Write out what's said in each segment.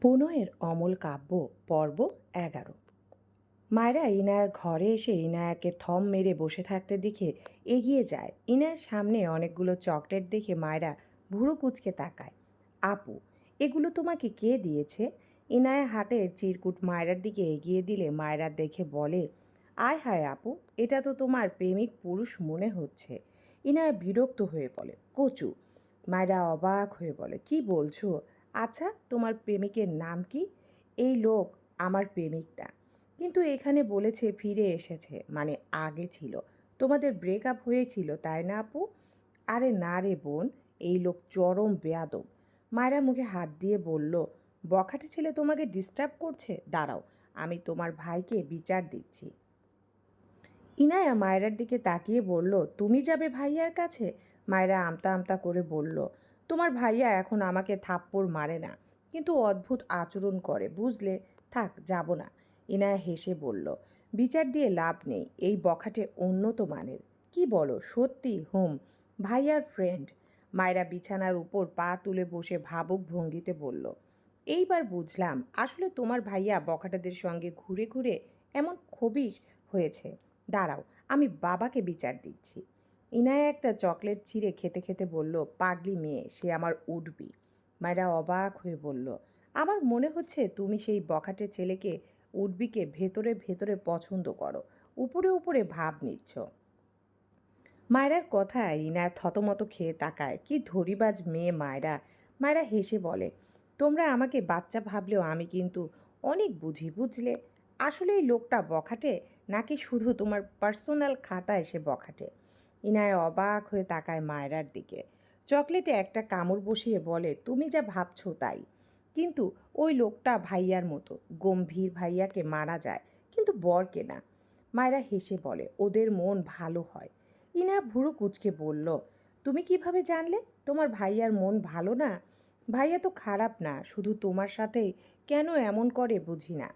প্রণয়ের অমল কাব্য, পর্ব এগারো। মায়েরা ইনায়ার ঘরে এসে ইনায়াকে থম মেরে বসে থাকতে দেখে এগিয়ে যায়। ইনায়ার সামনে অনেকগুলো চকলেট দেখে মায়েরা ভুরু কুচকে তাকায়। আপু, এগুলো তোমাকে কে দিয়েছে? ইনায়া হাতের চিরকুট মায়রার দিকে এগিয়ে দিলে মায়রা দেখে বলে, আয় হায় আপু, এটা তো তোমার প্রেমিক পুরুষ মনে হচ্ছে। ইনায়া বিরক্ত হয়ে বলে, কচু। মায়রা অবাক হয়ে বলে, কি বলছো? আচ্ছা তোমার প্রেমিকের নাম কি? এই লোক আমার প্রেমিক না কিন্তু এখানে বলেছে, ফিরে এসেছে। মানে আগে ছিল। তোমাদের ব্রেকআপ হয়েছিল, তাই না আপু? আরে না রে বোন, এই লোক চরম বেয়াদব। মায়েরা মুখে হাত দিয়ে বলল, বখাটে ছেলে তোমাকে ডিস্টার্ব করছে? দাঁড়াও, আমি তোমার ভাইকে বিচার দিচ্ছি। ইনায়া মায়েরার দিকে তাকিয়ে বলল, তুমি যাবে ভাইয়ার কাছে? মায়েরা আমতা আমতা করে বলল তোমার ভাইয়া এখন আমাকে থাপ্পড় মারে না, কিন্তু অদ্ভুত আচরণ করে, বুঝলে? থাক, যাব না। ইনায়া হেসে বলল, বিচার দিয়ে লাভ নেই, এই বখাটে উন্নত মানের। কি বলো, সত্যি? হোম, ভাইয়ার ফ্রেন্ড মায়েরা বিছানার উপর পা তুলে বসে ভাবুক ভঙ্গিতে বলল, এইবার বুঝলাম, আসলে তোমার ভাইয়া বখাটাদের সঙ্গে ঘুরে ঘুরে এমন খবিশ হয়েছে। দাঁড়াও, আমি বাবাকে বিচার দিচ্ছি। ইনায়া একটা চকলেট ছিঁড়ে খেতে খেতে বলল, পাগলি মেয়ে, সে আমার উঠবি। মায়েরা অবাক হয়ে বলল, আমার মনে হচ্ছে তুমি সেই বখাটে ছেলেকে উডবিকে ভেতরে ভেতরে পছন্দ করো, উপরে উপরে ভাব নিচ্ছ। মায়েরার কথায় ইনায়া থতমত খেয়ে তাকায়, কি ধরিবাজ মেয়ে মায়েরা। মায়েরা হেসে বলে, তোমরা আমাকে বাচ্চা ভাবলেও আমি কিন্তু অনেক বুঝি, বুঝলে? আসলে এই লোকটা বখাটে নাকি শুধু তোমার পার্সোনাল খাতায় সে বখাটে? ইনায় অবাক হয়ে তাকায় মায়রার দিকে। চকলেটে একটা কামড় বসিয়ে বলে, তুমি যা ভাবছ তাই। কিন্তু ওই লোকটা ভাইয়ার মতো, গম্ভীর ভাইয়াকে মারা যায়, কিন্তু বরকে না। মায়েরা হেসে বলে, ওদের মন ভালো হয়। ইনা ভুরু কুচকে বলল, তুমি কীভাবে জানলে? তোমার ভাইয়ার মন ভালো না? ভাইয়া তো খারাপ না, শুধু তোমার সাথেই। কেন এমন করে বুঝি না?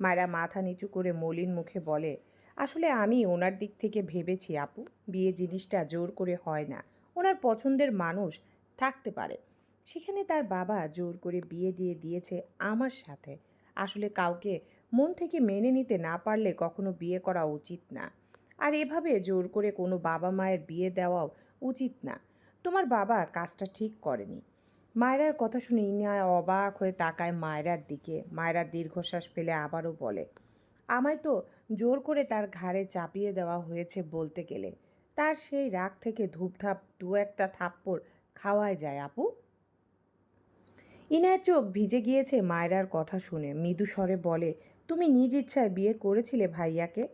মায়েরা মাথা নিচু করে মলিন মুখে বলে আসলে আমি ওনার দিক থেকে ভেবেছি, আপু, বিয়ে জিনিসটা জোর করে হয় না। ওনার পছন্দের মানুষ থাকতে পারে। সেখানে তার বাবা জোর করে বিয়ে দিয়ে দিয়েছে আমার সাথে। আসলে কাউকে মন থেকে মেনে নিতে না পারলে কখনো বিয়ে করা উচিত না। আর এভাবে জোর করে কোনো বাবা মায়ের বিয়ে দেওয়াও উচিত না। তোমার বাবা কাজটা ঠিক করেনি। মায়রার কথা শুনে ইনিয়া অবাক হয়ে তাকায় মায়রার দিকে। মায়রা দীর্ঘশ্বাস ফেলে আবারও বলে, আমায় তো জোর করে তার ঘাড়ে চাপিয়ে দেওয়া হয়েছে বলতে গেলে। তার সেই রাগ থেকে ধূপধাপ দু একটা থাপ্পড় খাওয়ায় যায়, আপু। ইনার চোখ ভিজে গিয়েছে মায়রার কথা শুনে। মৃদু স্বরে বলে, তুমি নিজ ইচ্ছায় বিয়ে করেছিলে ভাইয়াকে?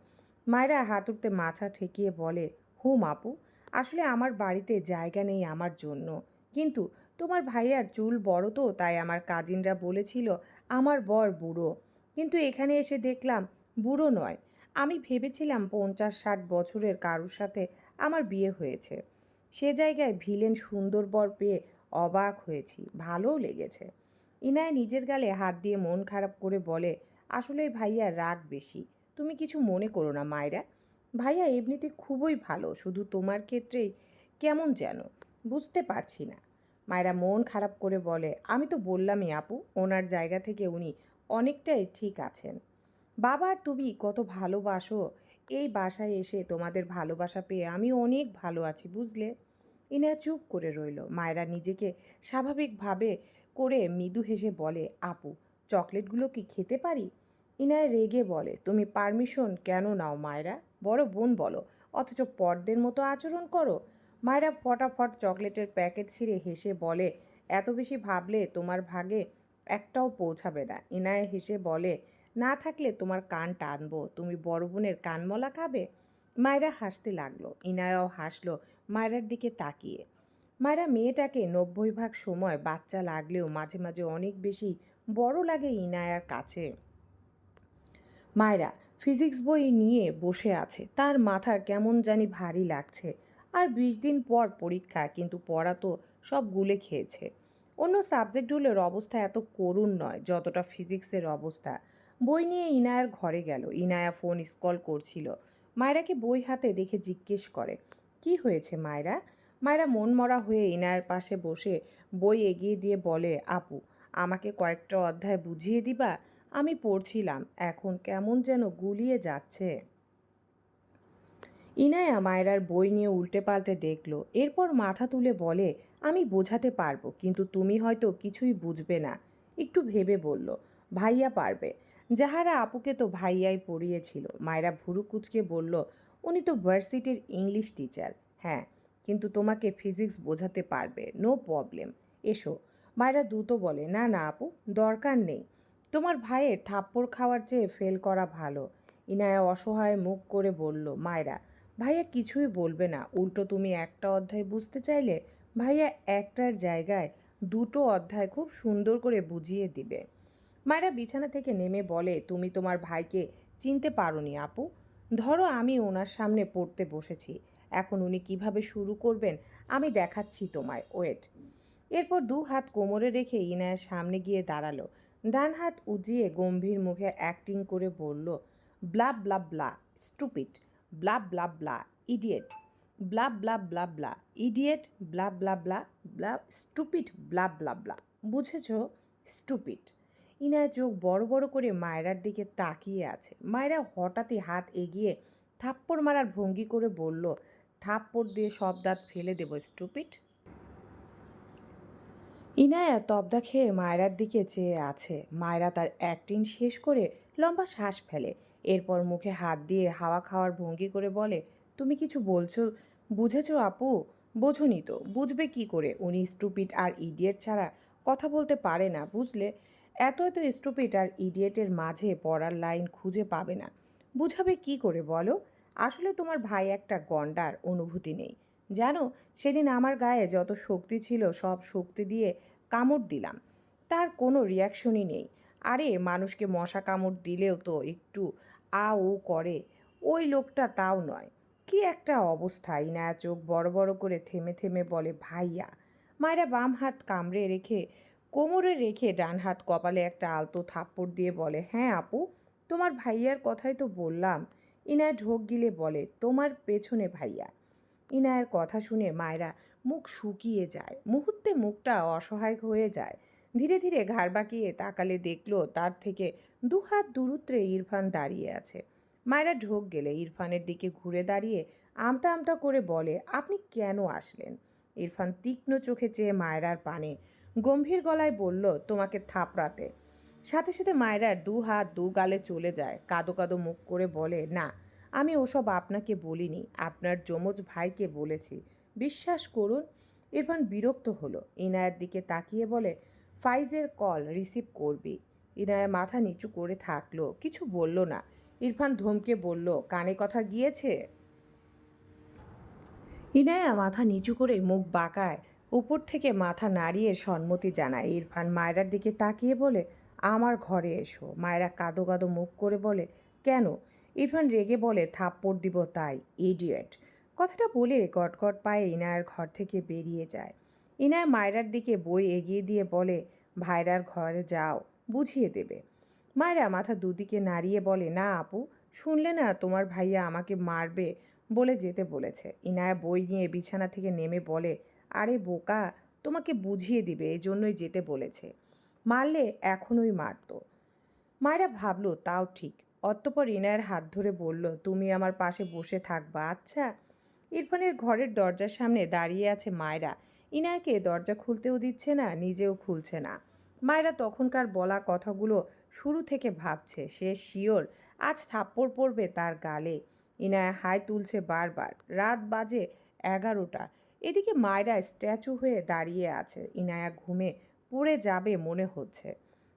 মায়রা হাত উঠতে মাথা ঠেকিয়ে বলে, হুম, আপু। আসলে আমার বাড়িতে জায়গা নেই আমার জন্য। কিন্তু তোমার ভাইয়ার চুল বড় তো, তাই আমার কাজিনরা বলেছিল, আমার বর বুড়ো। কিন্তু এখানে এসে দেখলাম বুড়ো নয়। আমি ভেবেছিলাম পঞ্চাশ ষাট বছরের কারুর সাথে আমার বিয়ে হয়েছে। সে জায়গায় ভিলেন সুন্দর বর পেয়ে অবাক হয়েছি। ভালোও লেগেছে। ইনায় নিজের গালে হাত দিয়ে মন খারাপ করে বলে, আসলে ভাইয়া রাগ বেশি। তুমি কিছু মনে করো না মায়েরা। ভাইয়া এমনিতে খুবই ভালো, শুধু তোমার ক্ষেত্রেই কেমন যেন, বুঝতে পারছি না। মায়েরা মন খারাপ করে বলে, আমি তো বললামই আপু, ওনার জায়গা থেকে উনি অনেকটাই ঠিক আছেন। বাবা আর তুমি কত ভালোবাসো। এই বাসায় এসে তোমাদের ভালোবাসা পেয়ে আমি অনেক ভালো আছি, বুঝলে? ইনা চুপ করে রইল। মায়েরা নিজেকে স্বাভাবিকভাবে করে মৃদু হেসে বলে, আপু, চকলেটগুলো কি খেতে পারি? ইনায় রেগে বলে, তুমি পারমিশন কেন নাও মায়েরা? বড় বোন বলো। অথচ পর্দের মতো আচরণ করো। মায়েরা ফটাফট চকলেটের প্যাকেট ছিঁড়ে হেসে বলে, এত বেশি ভাবলে তোমার ভাগে একটাও পৌঁছাবে না। ইনায় হেসে বলে না থাকলে তোমার কান টানবো। তুমি বড় বোনের কানমলা খাবে? মায়েরা হাসতে লাগল। ইনায়াও হাসলো, মায়েরার দিকে তাকিয়ে। মায়েরা মেয়েটাকে নব্বই ভাগ সময় বাচ্চা লাগলেও মাঝে মাঝে অনেক বেশি বড় লাগে ইনায়ার কাছে। মায়েরা ফিজিক্স বই নিয়ে বসে আছে। তার মাথা কেমন জানি ভারী লাগছে। আর বিশ দিন পর পরীক্ষা, কিন্তু পড়া তো সব গুলে খেয়েছে। অন্য সাবজেক্টগুলোর অবস্থা এত করুণ নয়, যতটা ফিজিক্সের অবস্থা। বই নিয়ে ইনায়ার ঘরে গেল। ইনায়া ফোন স্কল করছিল। মায়েরাকে বই হাতে দেখে জিজ্ঞেস করে, কি হয়েছে মায়েরা? মায়েরা মন মরা হয়ে ইনায়ার পাশে বসে বই এগিয়ে দিয়ে বলে, আপু, আমাকে কয়েকটা অধ্যায় বুঝিয়ে দিবা? আমি পড়ছিলাম, এখন কেমন যেন গুলিয়ে যাচ্ছে। ইনায়া মায়রার বই নিয়ে উল্টে পাল্টে দেখল। এরপর মাথা তুলে বলে, আমি বোঝাতে পারব, কিন্তু তুমি হয়তো কিছুই বুঝবে না। একটু ভেবে বলল, ভাইয়া পারবে। যাহারা আপুকে তো ভাইয়াই পড়িয়েছিল। মায়েরা ভুরু কুচকে বলল, উনি তো ভার্সিটির ইংলিশ টিচার। হ্যাঁ কিন্তু তোমাকে ফিজিক্স বোঝাতে পারবে। No problem. এসো। মায়েরা দ্রুত বলে, না না, আপু, দরকার নেই। তোমার ভাইয়ের থাপ্পড় খাওয়ার চেয়ে ফেল করা ভালো। ইনায়া অসহায় মুখ করে বলল, মায়েরা, ভাইয়া কিছুই বলবে না। উল্টো তুমি একটা অধ্যায় বুঝতে চাইলে ভাইয়া একটার জায়গায় দুটো অধ্যায় খুব সুন্দর করে বুঝিয়ে দিবে। মায়েরা বিছানা থেকে নেমে বলে, তুমি তোমার ভাইকে চিনতে পারোনি আপু। ধরো আমি ওনার সামনে পড়তে বসেছি। এখন উনি কীভাবে শুরু করবেন আমি দেখাচ্ছি তোমায়, ওয়েট। এরপর দু হাত কোমরে রেখে ইনায়ের সামনে গিয়ে দাঁড়াল। ডান হাত উজিয়ে গম্ভীর মুখে অ্যাক্টিং করে বলল, blah blah blah, stupid. Blah blah blah, idiot. Blah blah blah blah, idiot. Blah blah blah blah stupid, blah blah blah. বুঝেছ? স্টুপিড। ইনায় চোখ বড় বড় করে মায়রার দিকে তাকিয়ে আছে। মায়রা হঠাৎই হাত এগিয়ে থাপ্পড় মারার ভঙ্গি করে বলল, থাপ্পড় দিয়ে সব দাঁত ফেলে দেবো স্টুপিট ইনায়া তবদা খেয়ে মায়রার দিকে চেয়ে আছে। মায়রা তার অ্যাক্টিং শেষ করে লম্বা শ্বাস ফেলে। এরপর মুখে হাত দিয়ে হাওয়া খাওয়ার ভঙ্গি করে বলে, তুমি কিছু বলছো? বুঝেছ আপু? বোঝনি তো। বুঝবে কি করে? উনি স্টুপিট আর ইডিয়েট ছাড়া কথা বলতে পারে না, বুঝলে? এত এত স্টুপিড আর ইডিয়েটের মাঝে পড়ার লাইন খুঁজে পাবে না। বুঝাবে কি করে বলো? আসলে তোমার ভাই একটা গন্ডার, অনুভূতি নেই। জানো, সেদিন আমার গায়ে যত শক্তি ছিল, সব শক্তি দিয়ে কামড় দিলাম। তার কোনো রিয়াকশনই নেই। আরে, মানুষকে মশা কামড় দিলেও তো একটু আ ও করে। ওই লোকটা তাও নয়। কি একটা অবস্থা ইনা চোখ বড় বড় করে থেমে থেমে বলে, ভাইয়া। মায়েরা বাম হাত কামড়ে রেখে কোমরে রেখে ডান হাত কপালে একটা আলতো থাপ্পড় দিয়ে বলে হ্যাঁ আপু, তোমার ভাইয়ার কথাই তো বললাম। ইনায় ঢোক গিলে বলে, তোমার পেছনে ভাইয়া। ইনায়ের কথা শুনে মায়েরা মুখ শুকিয়ে যায়, মুহূর্তে মুখটা অসহায় হয়ে যায়। ধীরে ধীরে ঘাড় বাঁকিয়ে তাকালে দেখল তার থেকে দু হাত দূরত্বে ইরফান দাঁড়িয়ে আছে। মায়েরা ঢোক গেলে ইরফানের দিকে ঘুরে দাঁড়িয়ে আমতা আমতা করে বলে, আপনি কেন আসলেন? ইরফান তীক্ষ্ণ চোখে চেয়ে মায়েরার পানে গম্ভীর গলায় বলল, তোমাকে থাপড়াতে। সাথে সাথে মায়রার দু হাত দু গালে চলে যায়। কাদো কাদো মুখ করে বলে, না, আমি ওসব আপনাকে বলিনি, আপনার যমজ ভাইকে বলেছি। বিশ্বাস করুন, ইরফান বিরক্ত হলো। ইনায়ের দিকে তাকিয়ে বলে, ফাইজের কল রিসিভ করবি। ইনায়া মাথা নিচু করে থাকল, কিছু বলল না। ইরফান ধমকে বলল, কানে কথা গিয়েছে? ইনায়া মাথা নিচু করে মুখ বাঁকায় উপর থেকে মাথা নাড়িয়ে সম্মতি জানায়, ইরফান মায়রার দিকে তাকিয়ে বলে, আমার ঘরে এসো। মায়েরা কাদো কাদো মুখ করে বলে, কেন? ইরফান রেগে বলে, থাপ্পড় দিব তাই, ইডিয়েট। কথাটা বলে গটগট পায়ে ইনায়ের ঘর থেকে বেরিয়ে যায়। ইনায় মায়রার দিকে বই এগিয়ে দিয়ে বলে, ভাইরার ঘরে যাও, বুঝিয়ে দেবে। মায়েরা মাথা দুদিকে নাড়িয়ে বলে, না আপু, শুনলে না তোমার ভাইয়া আমাকে মারবে বলে যেতে বলেছে। ইনায়া বই নিয়ে বিছানা থেকে নেমে বলে আরে বোকা, তোমাকে বুঝিয়ে দিবে এই জন্যই যেতে বলেছে। মারলে এখনই মারতো। মায়েরা ভাবলো, তাও ঠিক। অতঃপর ইনায়ের হাত ধরে বলল, তুমি আমার পাশে বসে থাকবা আচ্ছা? ইরফানের ঘরের দরজার সামনে দাঁড়িয়ে আছে মায়েরা। ইনায়কে দরজা খুলতেও দিচ্ছে না, নিজেও খুলছে না। মায়েরা তখনকার বলা কথাগুলো শুরু থেকে ভাবছে, সে শিওর আজ থাপ্পড় পড়বে তার গালে। ইনায়া হাই তুলছে বারবার। রাত বাজে এগারোটা। এদিকে মায়েরা স্ট্যাচু হয়ে দাঁড়িয়ে আছে। ইনায়া ঘুমে পড়ে যাবে মনে হচ্ছে।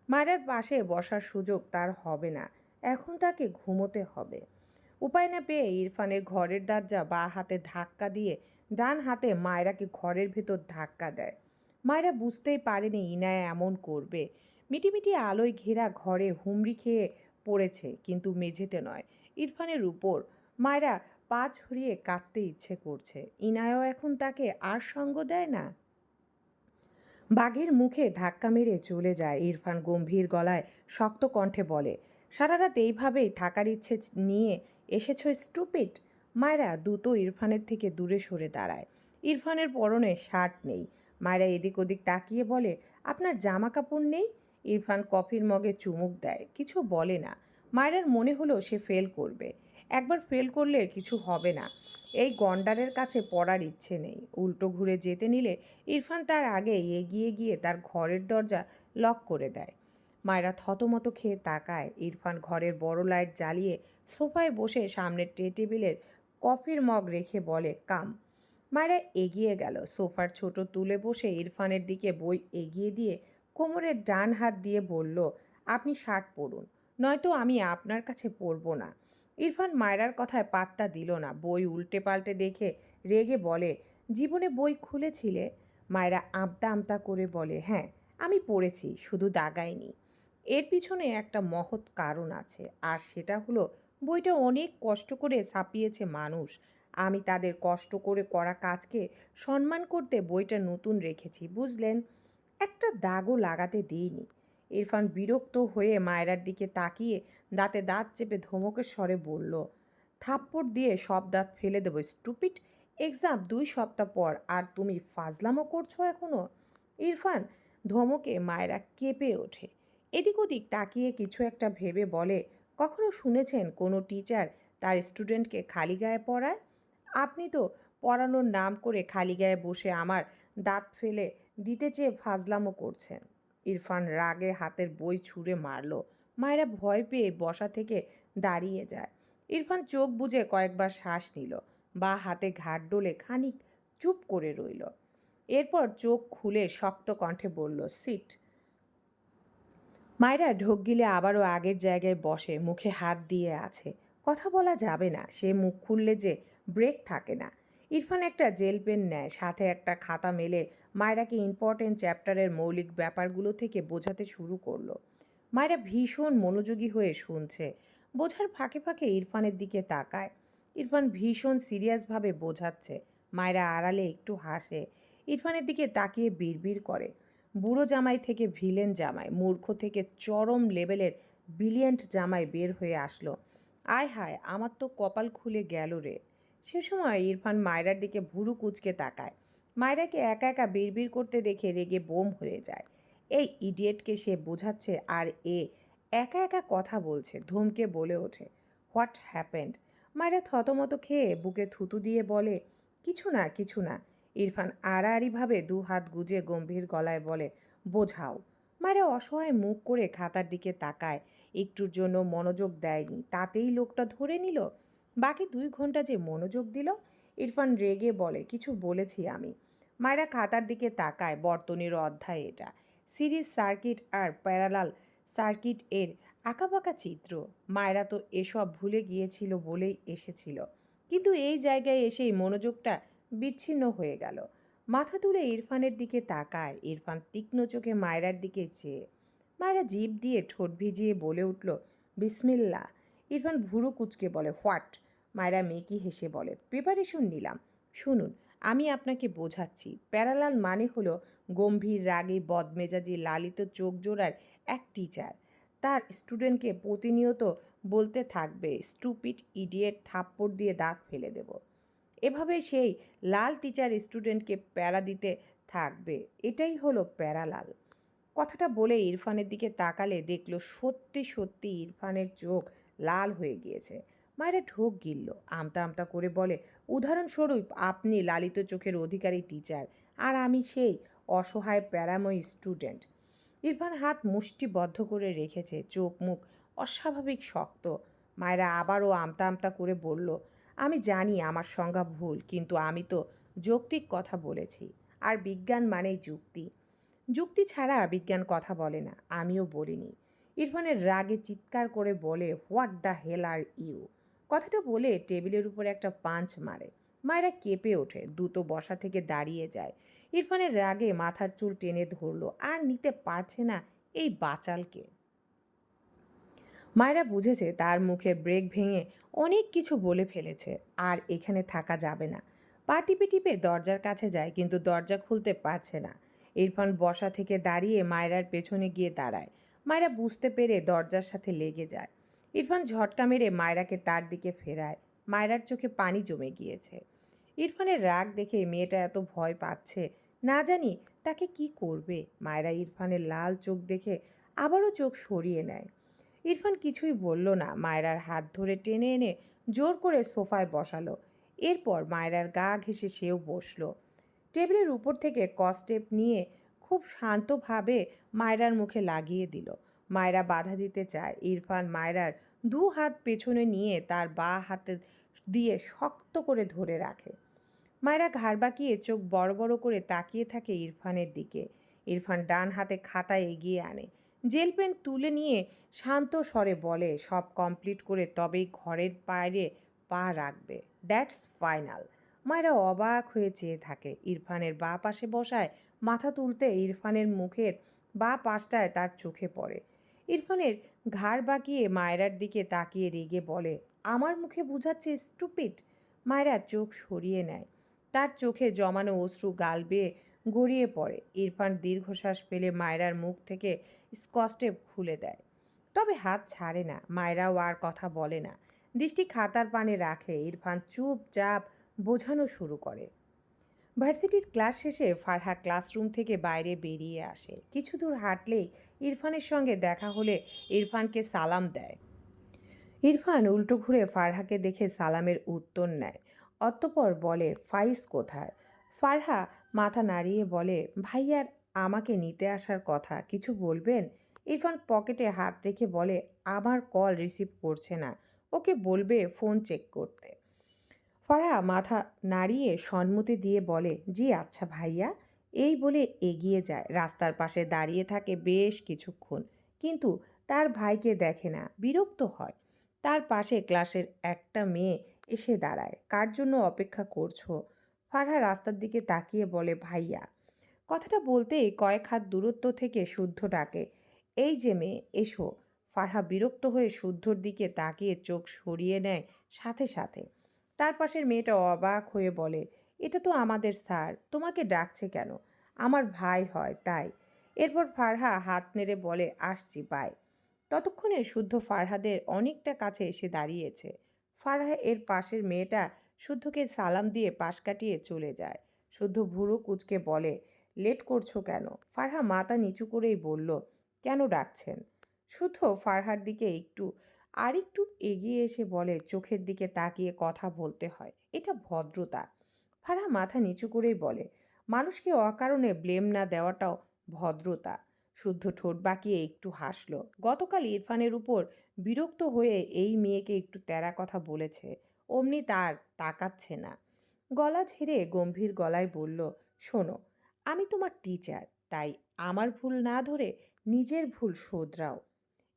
মায়েরার পাশে বসার সুযোগ তার হবে না। এখন তাকে ঘুমোতে হবে। উপায় না পেয়ে ইরফানের ঘরের দরজা বা হাতে ধাক্কা দিয়ে ডান হাতে মায়রাকে ঘরের ভেতর ধাক্কা দেয়। মায়েরা বুঝতেই পারেনি ইনায়া এমন করবে। মিটিমিটি আলোয় ঘেরা ঘরে হুমড়ি খেয়ে পড়েছে, কিন্তু মেঝেতে নয়। ইরফানের উপর মায়েরা পা ছড়িয়ে কাঁদতে ইচ্ছে করছে। ইনায়ও এখন তাকে আর সঙ্গ দেয় না? বাঘের মুখে ধাক্কা মেরে চলে যায়। ইরফান গম্ভীর গলায় শক্ত কণ্ঠে বলে, সারা রাত এইভাবেই থাকার ইচ্ছে নিয়ে এসেছ স্টুপিড? মায়েরা দ্রুত ইরফানের থেকে দূরে সরে দাঁড়ায়। ইরফানের পরনে শার্ট নেই। মায়েরা এদিক ওদিক তাকিয়ে বলে, আপনার জামা কাপড় নেই? ইরফান কফির মগে চুমুক দেয়। কিছু বলে না। মায়েরার মনে হলো সে ফেল করবে। একবার ফেল করলে কিছু হবে না। এই গন্ডারের কাছে পড়ার ইচ্ছে নেই। উল্টো ঘুরে যেতে নিলে ইরফান তার আগে এগিয়ে গিয়ে তার ঘরের দরজা লক করে দেয়। মায়েরা থতমত খেয়ে তাকায়। ইরফান ঘরের বড় লাইট জ্বালিয়ে সোফায় বসে সামনের টে টেবিলের কফির মগ রেখে বলে, কাম। মায়েরা এগিয়ে গেল। সোফার ছোট তুলে বসে ইরফানের দিকে বই এগিয়ে দিয়ে কোমরের ডান হাত দিয়ে বলল, আপনি শার্ট পরুন, নয়তো আমি আপনার কাছে পরবো না। ইরফান মায়রার কথায় পাত্তা দিল না। বই উল্টে পাল্টে দেখে রেগে বলে, জীবনে বই খুলেছিলে? মায়েরা আমতা আমতা করে বলে হ্যাঁ আমি পড়েছি, শুধু দাগাইনি। এর পিছনে একটা মহৎ কারণ আছে, আর সেটা হলো বইটা অনেক কষ্ট করে ছাপিয়েছে মানুষ। আমি তাদের কষ্ট করে করা কাজকে সম্মান করতে বইটা নতুন রেখেছি, বুঝলেন? একটা দাগও লাগাতে দিইনি। ইরফান বিরক্ত হয়ে মায়রার দিকে তাকিয়ে দাঁতে দাঁত চেপে ধমকের স্বরে বলল, থাপ্পড় দিয়ে সব দাঁত ফেলে দেবো স্টুপিট এক্সাম দুই সপ্তাহ পর আর তুমি ফাজলামো করছ এখনও? ইরফান ধমকে মায়েরা কেঁপে ওঠে। এদিক ওদিক তাকিয়ে কিছু একটা ভেবে বলে, কখনো শুনেছেন কোনো টিচার তার স্টুডেন্টকে খালি গায়ে পড়ায় আপনি তো পড়ানোর নাম করে খালি গায়ে বসে আমার দাঁত ফেলে দিতে চেয়ে ফাজলামো করছেন। ইরফান রাগে হাতের বই ছুঁড়ে মারল। মায়েরা ভয় পেয়ে বসা থেকে দাঁড়িয়ে যায়। ইরফান চোখ বুজে কয়েকবার শ্বাস নিল। বা হাতে ঘাট ডোলে খানিক চুপ করে রইল। এরপর চোখ খুলে শক্ত কণ্ঠে বলল, সিট। মায়েরা ঢোক গিলে আবারও আগের জায়গায় বসে, মুখে হাত দিয়ে আছে। কথা বলা যাবে না। সে মুখ খুললে যে ব্রেক থাকে না। ইরফান একটা জেল পেন নেয়। সাথে একটা খাতা মেলে মায়েরাকে ইম্পর্টেন্ট চ্যাপ্টারের মৌলিক ব্যাপারগুলো থেকে বোঝাতে শুরু করল। মায়েরা ভীষণ মনোযোগী হয়ে শুনছে। বোঝার ফাঁকে ফাঁকে ইরফানের দিকে তাকায়। ইরফান ভীষণ সিরিয়াসভাবে বোঝাচ্ছে। মায়েরা আড়ালে একটু হাসে। ইরফানের দিকে তাকিয়ে বিড়বিড় করে। বুড়ো জামাই থেকে ভিলেন জামাই, মূর্খ থেকে চরম লেভেলের বিলিয়েন্ট জামাই বের হয়ে আসলো। আয় হায়, আমার তো কপাল খুলে গেল রে। সে সময় ইরফান মায়রার দিকে ভুরু কুচকে তাকায়। মায়রাকে একা একা বিড়বিড় করতে দেখে রেগে বোম হয়ে যায়। এই ইডিয়েটকে সে বোঝাচ্ছে আর এ একা একা কথা বলছে, ধমকে বলে ওঠে, হোয়াট হ্যাপেন্ড? মায়েরা থতমত খেয়ে বুকে থুতু দিয়ে বলে, কিছু না কিছু না। ইরফান আড়াআড়িভাবে দু হাত গুজে গম্ভীর গলায় বলে, বোঝাও। মায়েরা অসহায় মুখ করে খাতার দিকে তাকায়, একটুর জন্য মনোযোগ দেয়নি, তাতেই লোকটা ধরে নিল? বাকি দুই ঘণ্টা যে মনোযোগ দিল, ইরফান রেগে বলে, কিছু বলেছি আমি। মায়েরা খাতার দিকে তাকায়, বর্তনীর অধ্যায় এটা। সিরিজ সার্কিট আর প্যারালাল সার্কিট এর আঁকাবাঁকা চিত্র। মায়েরা তো এসব ভুলে গিয়েছিল বলেই এসেছিল। কিন্তু এই জায়গায় এসেই মনোযোগটা বিচ্ছিন্ন হয়ে গেল। মাথা তুলে ইরফানের দিকে তাকায়, ইরফান তীক্ষ্ণ চোখে মায়রার দিকে চেয়ে। মায়েরা জিভ দিয়ে ঠোঁট ভিজিয়ে বলে উঠল বিসমিল্লা ইরফান ভুরু কুচকে বলে, হোয়াট? মায়েরা মেকি হেসে বলে প্রিপারেশন নিলাম। শুনুন, আমি আপনাকে বোঝাচ্ছি। প্যারালাল মানে হলো গম্ভীর, রাগে, বদমেজাজি লালিত, চোখ জোড়ার এক টিচার তার স্টুডেন্টকে প্রতিনিয়ত বলতে থাকবে স্টুপিট ইডিয়েট থাপ্পড় দিয়ে দাঁত ফেলে দেব। এভাবে সেই লাল টিচার স্টুডেন্টকে প্যারা দিতে থাকবে। এটাই হলো প্যারালাল। কথাটা বলে ইরফানের দিকে তাকালে দেখল সত্যি সত্যি ইরফানের চোখ লাল হয়ে গিয়েছে। মায়েরা ঢোক গিলল। আমতা আমতা করে বলে, উদাহরণস্বরূপ আপনি লালিত চোখের অধিকারী টিচার, আর আমি সেই অসহায় প্যারাময় স্টুডেন্ট। ইরফান হাত মুষ্টিবদ্ধ করে রেখেছে, চোখ মুখ অস্বাভাবিক শক্ত। মায়েরা আবারও আমতা আমতা করে বলল, আমি জানি আমার সংজ্ঞা ভুল, কিন্তু আমি তো যৌক্তিক কথা বলেছি, আর বিজ্ঞান মানেই যুক্তি। যুক্তি ছাড়া বিজ্ঞান কথা বলে না, আমিও বলিনি। ইরফানের রাগে চিৎকার করে বলে, what the hell are you? কথাটা বলে টেবিলের উপর একটা পাঞ্চ মারে। মায়েরা কেঁপে ওঠে, দ্রুত বসা থেকে দাঁড়িয়ে যায়। ইরফানের রাগে মাথার চুল টেনে ধরলো, আর নিতে পারছে না এই বাচালকে। মায়েরা বুঝেছে তার মুখে ব্রেক ভেঙে অনেক কিছু বলে ফেলেছে, আর এখানে থাকা যাবে না। পা টিপে টিপে দরজার কাছে যায়, কিন্তু দরজা খুলতে পারছে না। ইরফান বসা থেকে দাঁড়িয়ে মায়রার পেছনে গিয়ে দাঁড়ায়। মায়েরা বুঝতে পেরে দরজার সাথে লেগে যায়। ইরফান ঝটকা মেরে মায়রাকে তার দিকে ফেরায়। মায়রার চোখে পানি জমে গিয়েছে। ইরফানের রাগ দেখে মেয়েটা এত ভয় পাচ্ছে। না জানি তাকে কি করবে। মায়েরা ইরফানের লাল চোখ দেখে আবারও চোখ সরিয়ে নেয়। ইরফান কিছুই বলল না। মায়রার হাত ধরে টেনে এনে জোর করে সোফায় বসালো। এরপর মায়রার গা ঘেঁষে সেও বসল। টেবিলের উপর থেকে কস্টেপ নিয়ে খুব শান্তভাবে মায়রার মুখে লাগিয়ে দিল। মায়রা বাধা দিতে চায়। ইরফান মায়রার দু হাত পেছনে নিয়ে তার বা হাতে দিয়ে শক্ত করে ধরে রাখে। মায়েরা ঘাড় বাঁকিয়ে চোখ বড় বড় করে তাকিয়ে থাকে ইরফানের দিকে। ইরফান ডান হাতে খাতা এগিয়ে আনে। জেল পেন তুলে নিয়ে শান্ত স্বরে বলে, সব কমপ্লিট করে তবেই ঘরের বাইরে পা রাখবে। That's final. মায়েরা অবাক হয়ে চেয়ে থাকে। ইরফানের বা পাশে বসায় মাথা তুলতে ইরফানের মুখের বা পাশটায় তার চোখে পড়ে। ইরফানের ঘাড় বাঁকিয়ে মায়রার দিকে তাকিয়ে রেগে বলে, আমার মুখে বুঝাচ্ছে স্টুপিড? মায়েরা চোখ সরিয়ে নেয়। তার চোখে জমানো অশ্রু গাল বেয়ে গড়িয়ে পড়ে। ইরফান দীর্ঘশ্বাস ফেলে মায়রার মুখ থেকে স্কস্টেপ খুলে দেয়। তবে হাত ছাড়ে না। মায়রাও আর কথা বলে না। দৃষ্টি খাতার পানে রাখে। ইরফান চুপচাপ বোঝানো শুরু করে। ভার্সিটির ক্লাস শেষে ফারহা ক্লাসরুম থেকে বাইরে বেরিয়ে আসে। কিছু দূর হাঁটলেই ইরফানের সঙ্গে দেখা হলে ইরফানকে সালাম দেয়। ইরফান উল্টো ঘুরে ফারহাকে দেখে সালামের উত্তর নেয়। অতঃপর বলে ফাইস কোথায়? ফারহা মাথা নাড়িয়ে বলে ভাইয়ার আমাকে নিতে আসার কথা, কিছু বলবেন? ইরফান পকেটে হাত রেখে বলে, আমার কল রিসিভ করছে না। ওকে বলবে ফোন চেক করতে। ফারহা মাথা নাড়িয়ে সম্মতি দিয়ে বলে, জি আচ্ছা ভাইয়া। এই বলে এগিয়ে যায়। রাস্তার পাশে দাঁড়িয়ে থাকে বেশ কিছুক্ষণ। কিন্তু তার ভাইকে দেখে না, বিরক্ত হয়। তার পাশে ক্লাসের একটা মেয়ে এসে দাঁড়ায়। কার জন্য অপেক্ষা করছ? ফারহা রাস্তার দিকে তাকিয়ে বলে, ভাইয়া। কথাটা বলতেই কয়েক হাত দূরত্ব থেকে শুদ্ধ ডাকে, এই যে মেয়ে, এসো। ফারহা বিরক্ত হয়ে শুদ্ধর দিকে তাকিয়ে চোখ সরিয়ে নেয় সাথে সাথে। তার পাশের মেয়েটা অবাক হয়ে বলে, এটা তো আমাদের স্যার, তোমাকে ডাকছে কেন? আমার ভাই হয়, তাই। এরপর ফারহা হাত নেড়ে বলে, আসছি, বাই। ততক্ষণে শুদ্ধ ফারহাদের অনেকটা কাছে এসে দাঁড়িয়েছে। ফারহা এর পাশের মেয়েটা শুদ্ধকে সালাম দিয়ে পাশ কাটিয়ে চলে যায়। শুদ্ধ ভুরু কুচকে বলে, লেট করছ কেন? ফারহা মাথা নিচু করেই বলল, কেন ডাকছেন? শুদ্ধ ফারহার দিকে একটু আর একটু এগিয়ে এসে বলে, চোখের দিকে তাকিয়ে কথা বলতে হয়। এটা ভদ্রতা। ফারহা মাথা নিচু করেই বলে, মানুষকে অকারণে ব্লেম না দেওয়াটাও ভদ্রতা। শুদ্ধ ঠোঁট বাঁকিয়ে একটু হাসলো। গতকাল ইরফানের উপর বিরক্ত হয়ে এই মেয়েকে একটু তেরা কথা বলেছে, অমনি তার তাকাচ্ছে না। গলা ছেড়ে গম্ভীর গলায় বলল, শোনো, আমি তোমার টিচার তাই আমার ভুল না ধরে নিজের ভুল শোধরাও।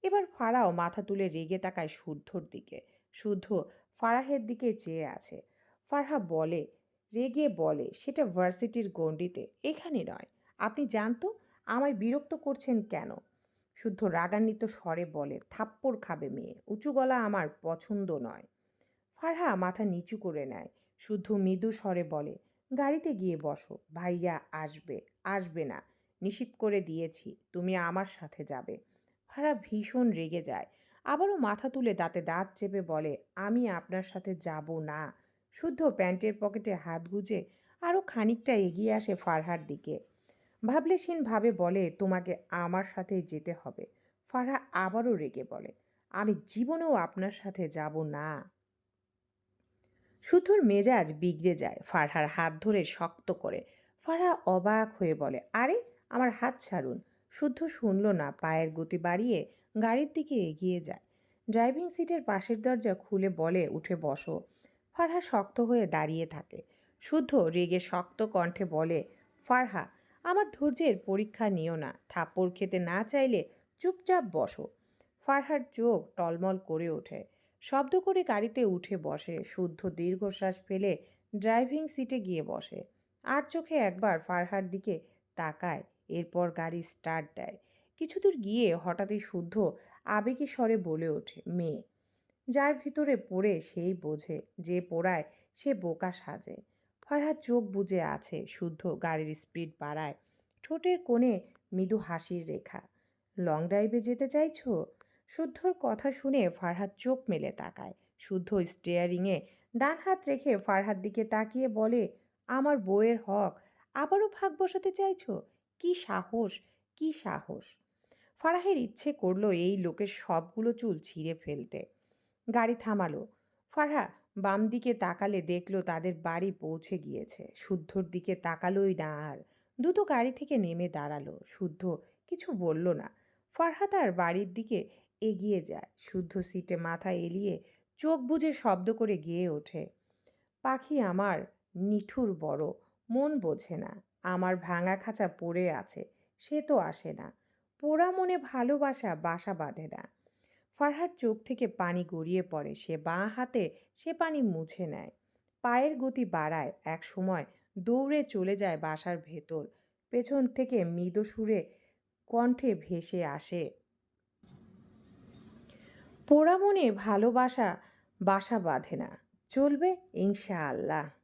এবার ফারাও মাথা তুলে রেগে তাকায় শুদ্ধর দিকে। শুদ্ধ ফারাহের দিকে চেয়ে আছে। ফারহা বলে, রেগে বলে, সেটা ভার্সিটির গণ্ডিতে, এখানে নয়। আপনি জানতো আমায় বিরক্ত করছেন কেন? শুদ্ধ রাগান্বিত স্বরে বলে, থাপ্পড় খাবে মেয়ে, উঁচু গলা আমার পছন্দ নয়। ফারহা মাথা নিচু করে নেয়। শুদ্ধ মৃদু স্বরে বলে, গাড়িতে গিয়ে বসো, ভাইয়া আসবে আসবে না। নিষিদ্ধ করে দিয়েছি, তুমি আমার সাথে যাবে। ফারহা ভীষণ রেগে যায়। আবারও মাথা তুলে দাঁতে দাঁত চেপে বলে, আমি আপনার সাথে যাব না। শুদ্ধ প্যান্টের পকেটে হাত গুজে আরও খানিকটা এগিয়ে আসে ফারহার দিকে। ভাবলেশীনভাবে বলে, তোমাকে আমার সাথে যেতে হবে। ফারহা আবারও রেগে বলে, আমি জীবনেও আপনার সাথে যাব না। শুদ্ধর মেজাজ বিগড়ে যায় ফারহার হাত ধরে শক্ত করে। ফারহা অবাক হয়ে বলে, আরে, আমার হাত ছাড়ুন। শুদ্ধ শুনল না, পায়ের গতি বাড়িয়ে গাড়ির দিকে এগিয়ে যায়। ড্রাইভিং সিটের পাশের দরজা খুলে বলে, উঠে বসো। ফারহা শক্ত হয়ে দাঁড়িয়ে থাকে। শুদ্ধ রেগে শক্ত কণ্ঠে বলে, ফারহা, আমার ধৈর্যের পরীক্ষা নিও না। থাপ্পড় খেতে না চাইলে চুপচাপ বসো। ফারহার চোখ টলমল করে ওঠে। শব্দ করে গাড়িতে উঠে বসে। শুদ্ধ দীর্ঘশ্বাস ফেলে ড্রাইভিং সিটে গিয়ে বসে। আর চোখে একবার ফারহার দিকে তাকায়। এরপর গাড়ি স্টার্ট দেয়। কিছু দূর গিয়ে হঠাৎই শুদ্ধ, আবেগী স্বরে বলে ওঠে, মেয়ে। যার ভিতরে পড়ে সেই বোঝে যে পোড়ায় সে বোকা সাজে। ফারহাদ চোখ বুজে আছে শুদ্ধ গাড়ির স্পিড বাড়ায়। ঠোঁটের কোণে মৃদু হাসির রেখা। লং ড্রাইভে যেতে চাইছো? শুদ্ধর কথা শুনে ফারহাদ চোখ মেলে তাকায়। শুদ্ধ স্টিয়ারিংয়ে ডান হাত রেখে ফারহাদ দিকে তাকিয়ে বলে, আমার বউয়ের হক, আবারও ভাগ বসাতে চাইছো? কি সাহস কি সাহস? ফারাহের ইচ্ছে করল এই লোকের সবগুলো চুল ছিঁড়ে ফেলতে। গাড়ি থামালো। ফারহা বাম দিকে তাকালে দেখল তাদের বাড়ি পৌঁছে গিয়েছে। শুদ্ধর দিকে তাকালোই না আর। দুটো গাড়ি থেকে নেমে দাঁড়াল। শুদ্ধ কিছু বলল না। ফারহা তার বাড়ির দিকে এগিয়ে যায়। শুদ্ধ সিটে মাথা এলিয়ে চোখ বুজে শব্দ করে গিয়ে ওঠে। পাখি আমার, নিঠুর বড়, মন বোঝে না। আমার ভাঙা খাঁচা পড়ে আছে, সে তো আসে না। পোড়া মনে ভালোবাসা বাসা বাঁধে না। ফারহার চোখ থেকে পানি গড়িয়ে পড়ে, সে বাঁ হাতে সে পানি মুছে নেয়। পায়ের গতি বাড়ায়, এক সময় দৌড়ে চলে যায় বাসার ভেতর, পেছন থেকে মৃদু সুরে কণ্ঠে ভেসে আসে। পোড়া মনে ভালোবাসা বাসা বাঁধে না, চলবে ইনশাআল্লাহ।